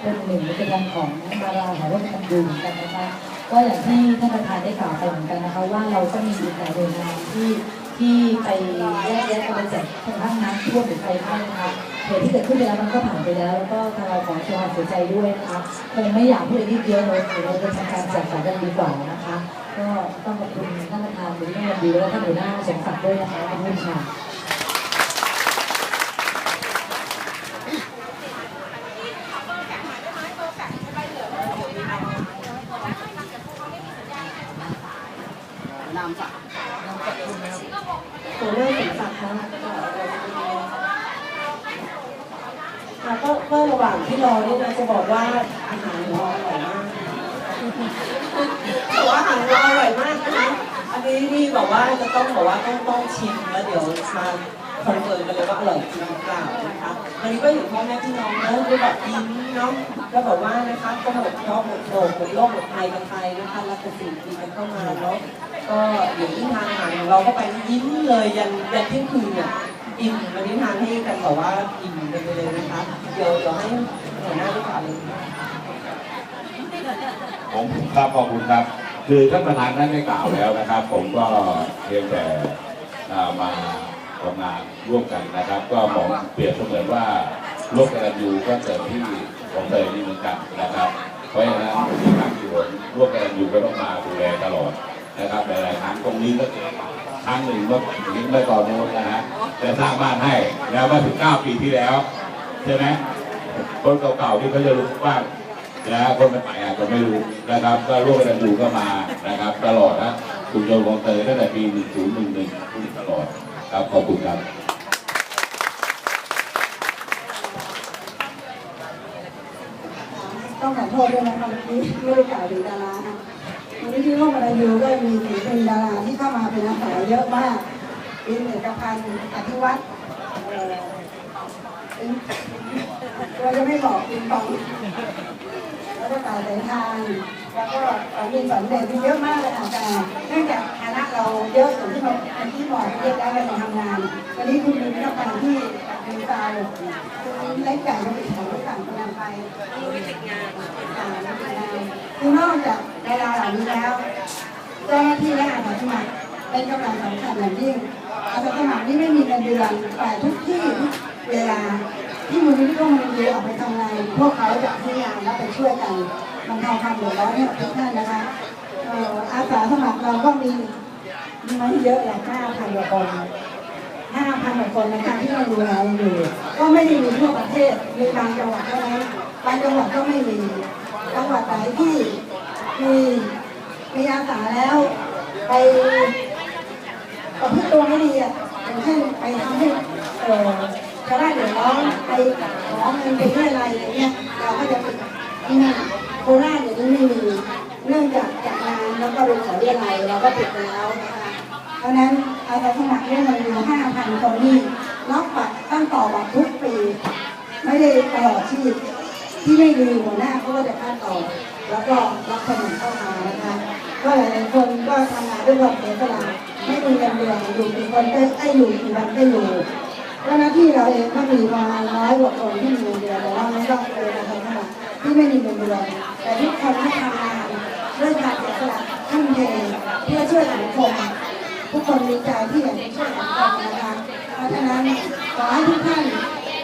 เป็นหนึ่งในกิจกรรมของมาราหาร่วมกันดูกันนะคะก็อย่างที่ท่านประธานได้กล่าวไปเหมือนกันนะคะ ว่าเราก็มีอีกหลายหน่วยงานที่ที่ไปแยกแยะกันไปแจกทางด้านน้ำท่วมหรือไฟไหม้นะคะเหตุที่เกิดขึ้นไปแล้วมันก็ผ่านไปแล้ว แล้วก็ทางเราขอแสดงความเสียใจด้วยนะคะคงไม่อยากพูดอะไรที่เยอะเลยเดี๋ยวเราจะทำการแจกจ่ายกันดีกว่านะคะ ก็ต้องขอบคุณท่านประธานหรือท่านดีและท่านหัวหน้าสมศักดิ์ด้วยนะคะขอบคุณค่ะ ตัวเลือกสมศักดิ์คะค่ะก็ก็ระหว่างที่รอนี่นะจะบอกว่าอาหารรออร่อยมากแต่ว่าอาหารรอ นนี้นี่บอกว่าจะต้องบอกว่าต้องต้องชิมแล้วเดี๋ยวมาคอนเฟิร์มกันเลยว่าอร่อยจริงหรือเปล่านะคะวันนี้ก็อยู่พ่อแม่พี่น้องเนอะก็แบบยิ้มเนาะก็บอกว่านะคะก็หมดเคราะห์หมดโศกหมดโรคหมดภัยกันไปนะคะรับแต่สิ่งดีกันเข้ามาเนาะก็เดี๋ยวที่ทานอาหารของเราก็ไปยิ้มเลยยันยันเที่ยงคืนเนี่ยอิ่มวันนี้ทานให้กันแบบว่าอิ่มกันไปเลยนะคะเดี๋ยวเดี๋ยวให้หัวหน้าด้วยกันเลยผมครับขอบคุณครับ คือท่านประธานท่านได้กล่าวแล้วนะครับ ผมก็เพียงแต่มาทำงานร่วมกันนะครับ ก็มองเปรียบเสมือนว่าโลกกตันยูก็เกิดที่ของเตยนี่เหมือนกันนะครับ เพราะฉะนั้นที่ทางที่ผมร่วมกตันยูก็ต้องมาดูแลตลอดนะครับหลายๆครั้งตรงนี้ก็ครั้งหนึ่งเมื่อเมื่อก่อนโน้นนะฮะจะสร้างบ้านให้แล้วเมื่อถึง9ปีที่แล้วใช่ไหมคนเก่าๆที่เขาจะรู้บ้าง นะคนใหม่อาจจะไม่รู้นะครับ ก็ร่วมกันดูก็มานะครับ ตลอดนะคุณโยนของเตยตั้งแต่ปี 1011ตลอดครับขอบคุณครับต้องขอโทษด้วยนะคะที่ไม่ได้กล่าวถึงดารานะวันนี้ที่ร่วมกับยูก็มีศิลปินดาราที่เข้ามาเป็นอาสาเยอะมากเป็นเอกพันธ์อภิวัตรเอ่อเราจะไม่บอกเป็นปอง ก็ต่ายสายทานแล้วก็มีสอนเด็กที่เยอะมากเลยค่ะแต่เนื่องจากคณะเราเยอะอย่างที่เราอย่างที่บอกเรียกแล้วเราทำงาน วันนี้คุณมีพิธีการที่เป็นตาคุณเล็กใหญ่ก็ไปถามด้วยกันกำลังไปคือนอกจากดาราเหล่านี้แล้วเจ้าหน้าที่และอาสาสมัครเป็นกำลังสำคัญอย่างยิ่งอาสาสมัครนี่ไม่มีเงินเดือนแต่ทุกที่ทุกเวลา ที่มูลนิธิร่วมมือออกไปทำงานพวกเขาจะพยายามและไปช่วยกันบรรเทาความเดือดร้อนให้กับทุกท่านนะคะอาสาสมัครเราก็มีมีไม่เยอะแหละห้าพันกว่าคนห้าพันกว่าคนนะคะที่เราดูแลเราอยู่ ก็ไม่ได้มีทั่วประเทศมีบางจังหวัดเท่านั้นบางจังหวัดก็ไม่มีจังหวัดไหนที่มีมีอาสาแล้วไปประพฤติตัวไม่ดีอะอย่างเช่นไปทำให้เอ่อ ชาวบ้านเดือดร้อนไปขอเงินไปเรื่อยอะไรอย่างเงี้ยเราก็จะปิดที่นั่นโคราชอย่างนี้ไม่มีเนื่องจากจากงานแล้วก็ไปขอเรียอะไรเราก็ปิดแล้วนะคะเพราะนั้นอาสาสมัครเนี่ยมันมีห้าพันคนนี่รับบัตรตั้งต่อบัตรทุกปี ไม่ได้ตลอดชีพที่ไม่มีหัวหน้าเขาก็จะคาดต่อ แล้วก็รับสมัครเข้ามานะคะก็หลายๆคนก็ทำงานด้วยความเสียสละไม่มีเงินเดือนอยู่กี่คนได้อยู่กี่วันก็อยู่ เจ้าหน้าที่เราเองก็มีประมาณร้อยกว่าคนที่มีเงินเดือนแต่ว่าไม่ต้องเลยนะคะสมัครที่ไม่มีเงินเดือนแต่ทุกคนที่ทำงานด้วยความเสียสละทุ่มเทเพื่อช่วยสังคมทุกคนมีใจที่อยากจะช่วยสังคมนะคะเพราะฉะนั้นขอให้ทุกท่าน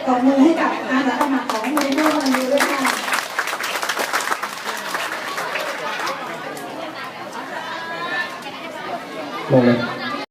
ตบมือให้กับอาสาสมัครของมูลนิธิวันนี้ด้วยค่ะลงเลย